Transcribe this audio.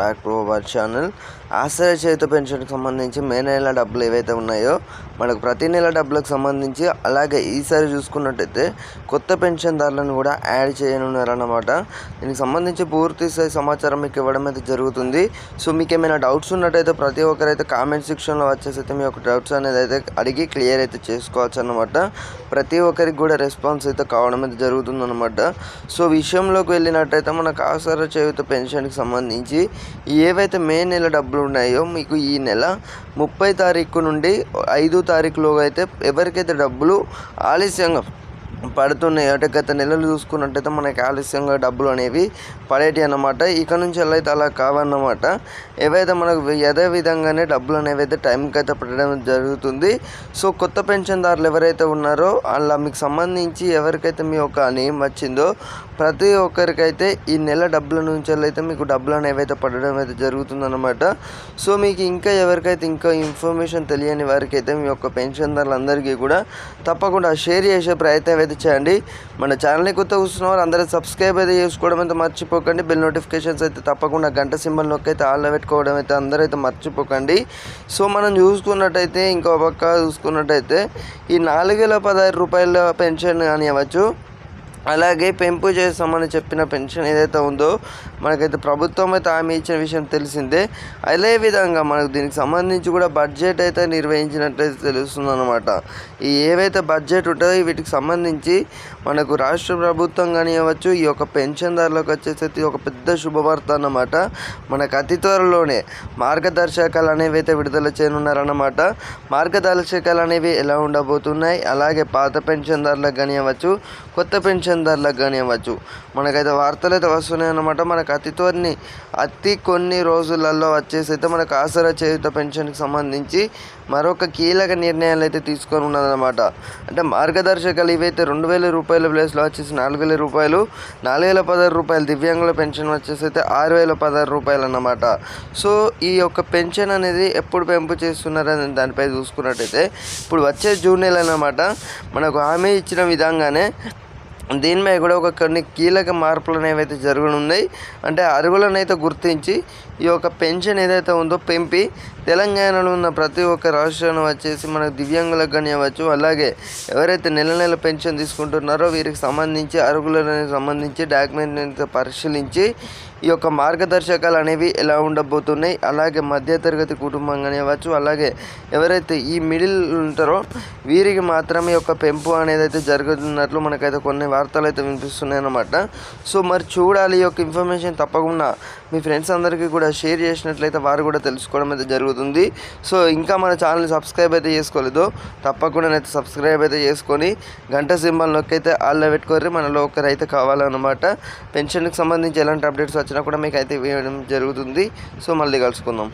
Back to our channel ఆశ్రయ చేత పెన్షన్కి సంబంధించి మే నెల డబ్బులు ఏవైతే ఉన్నాయో మనకు ప్రతి నెల డబ్బులకు సంబంధించి అలాగే ఈసారి చూసుకున్నట్టయితే కొత్త పెన్షన్దారులను కూడా యాడ్ చేయనున్నారన్నమాట. దీనికి సంబంధించి పూర్తి స్థాయి సమాచారం మీకు ఇవ్వడం అయితే జరుగుతుంది. సో మీకు ఏమైనా డౌట్స్ ఉన్నట్టయితే ప్రతి ఒక్కరైతే కామెంట్ సెక్షన్లో వచ్చేసి అయితే మీ యొక్క డౌట్స్ అనేది అయితే అడిగి క్లియర్ అయితే చేసుకోవచ్చు అన్నమాట ప్రతి ఒక్కరికి కూడా రెస్పాన్స్ అయితే కావడం అయితే జరుగుతుందన్నమాట. సో విషయంలోకి వెళ్ళినట్టయితే మనకు ఆసరా చేయుత పెన్షన్కి సంబంధించి ఏవైతే మే నెల డబ్బులు ఉన్నాయో మీకు ఈ నెల ముప్పై తారీఖు నుండి ఐదు తారీఖులోగా అయితే ఎవరికైతే డబ్బులు ఆలస్యంగా పడుతున్నాయి. అంటే గత నెలలు చూసుకున్నట్టయితే మనకి ఆలస్యంగా డబ్బులు అనేవి పడేటి అన్నమాట. ఇక నుంచి ఎలా అయితే అలా కావన్నమాట. ఏవైతే మనకు యథే విధంగానే డబ్బులు అనేవి అయితే టైంకి అయితే పడడం జరుగుతుంది. సో కొత్త పెన్షన్దారులు ఎవరైతే ఉన్నారో అలా మీకు సంబంధించి ఎవరికైతే మీ యొక్క నేమ్ వచ్చిందో ప్రతి ఒక్కరికైతే ఈ నెల డబ్బుల నుంచి అయితే మీకు డబ్బులు అనేవి అయితే పడడం అయితే జరుగుతుందన్నమాట. సో మీకు ఇంకా ఎవరికైతే ఇంకా ఇన్ఫర్మేషన్ తెలియని వారికి అయితే మీ యొక్క పెన్షన్దారులందరికీ కూడా తప్పకుండా షేర్ చేసే ప్రయత్నం అయితే చేయండి. మన ఛానల్ని కొత్త చూస్తున్న వారు అందరూ సబ్స్క్రైబ్ అయితే చేసుకోవడం అయితే మర్చిపోకండి. బెల్ నోటిఫికేషన్స్ అయితే తప్పకుండా గంట సింబల్ నొక్కి అయితే ఆల్లో పెట్టుకోవడం అయితే అందరూ అయితే మర్చిపోకండి. సో మనం చూసుకున్నట్టయితే ఇంకో పక్క చూసుకున్నట్టయితే ఈ నాలుగు వేల పదహారు రూపాయల పెన్షన్ కానివ్వచ్చు అలాగే పెంపు చేస్తామని చెప్పిన పెన్షన్ ఏదైతే ఉందో మనకైతే ప్రభుత్వం అయితే హామీ ఇచ్చిన విషయం తెలిసిందే. అదే విధంగా మనకు దీనికి సంబంధించి కూడా బడ్జెట్ అయితే నిర్వహించినట్లయితే తెలుస్తుంది అనమాట ఈ ఏవైతే బడ్జెట్ ఉంటుందో వీటికి సంబంధించి మనకు రాష్ట్ర ప్రభుత్వం కానివ్వచ్చు ఈ యొక్క పెన్షన్దారులకు వచ్చేసి ఒక పెద్ద శుభవార్త అన్నమాట. మనకు అతి త్వరలోనే మార్గదర్శకాలు అనేవి అయితే విడుదల చేయనున్నారన్నమాట. మార్గదర్శకాలు అనేవి ఎలా ఉండబోతున్నాయి? అలాగే పాత పెన్షన్దారులకు కానివ్వచ్చు కొత్త పెన్షన్ పెన్షన్దారులకు కానివ్వచ్చు. మనకైతే వార్తలు అయితే వస్తున్నాయి అన్నమాట. మనకు అతి త్వరని అతి కొన్ని రోజులలో వచ్చేసి అయితే మనకు ఆసరా చేయుత పెన్షన్కి సంబంధించి మరొక కీలక నిర్ణయాలు అయితే తీసుకొని ఉన్నదన్నమాట. అంటే మార్గదర్శకాలు ఇవైతే రెండు వేల రూపాయల ప్లేస్లో వచ్చేసి నాలుగు వేల రూపాయలు నాలుగు వేల పదహారు రూపాయలు దివ్యాంగుల పెన్షన్ వచ్చేసి అయితే ఆరు వేల పదహారు రూపాయలు అన్నమాట. సో ఈ యొక్క పెన్షన్ అనేది ఎప్పుడు పెంపు చేస్తున్నారని దానిపై చూసుకున్నట్టయితే ఇప్పుడు వచ్చే జూన్ నెల అన్నమాట. మనకు హామీ ఇచ్చిన విధంగానే దీనిపై కూడా ఒక కొన్ని కీలక మార్పులు అనేవి అయితే జరగనున్నాయి అంటే అరుగులను అయితే గుర్తించి ఈ యొక్క పెన్షన్ ఏదైతే ఉందో పెంపి తెలంగాణలో ఉన్న ప్రతి ఒక్క రాష్ట్రాన్ని వచ్చేసి మనకు దివ్యాంగులకు కానివ్వచ్చు అలాగే ఎవరైతే నెల నెల పెన్షన్ తీసుకుంటున్నారో వీరికి సంబంధించి అరుగులకు సంబంధించి డాక్యుమెంట్ పరిశీలించి ఈ యొక్క మార్గదర్శకాలు అనేవి ఎలా ఉండబోతున్నాయి? అలాగే మధ్యతరగతి కుటుంబం కానివ్వచ్చు అలాగే ఎవరైతే ఈ మిడిల్ ఉంటారో వీరికి మాత్రమే యొక్క పెంపు అనేది అయితే జరుగుతున్నట్లు మనకైతే కొన్ని వార్తలు అయితే వినిపిస్తున్నాయి అన్నమాట. సో మరి చూడాలి ఈ యొక్క ఇన్ఫర్మేషన్ తప్పకుండా మీ ఫ్రెండ్స్ అందరికీ కూడా షేర్ చేసినట్లయితే వారు కూడా తెలుసుకోవడం అయితే జరుగుతుంది. సో ఇంకా మన ఛానల్ సబ్స్క్రైబ్ అయితే చేసుకోలేదు తప్పకుండా అయితే సబ్స్క్రైబ్ అయితే చేసుకొని గంట సింబల్ నొక్కైతే ఆల్లో పెట్టుకోరి మనలో ఒకరైతే కావాలన్నమాట. పెన్షన్కి సంబంధించి ఎలాంటి అప్డేట్స్ వచ్చినా కూడా మీకు అయితే వేయడం జరుగుతుంది. సో మళ్ళీ కలుసుకుందాం.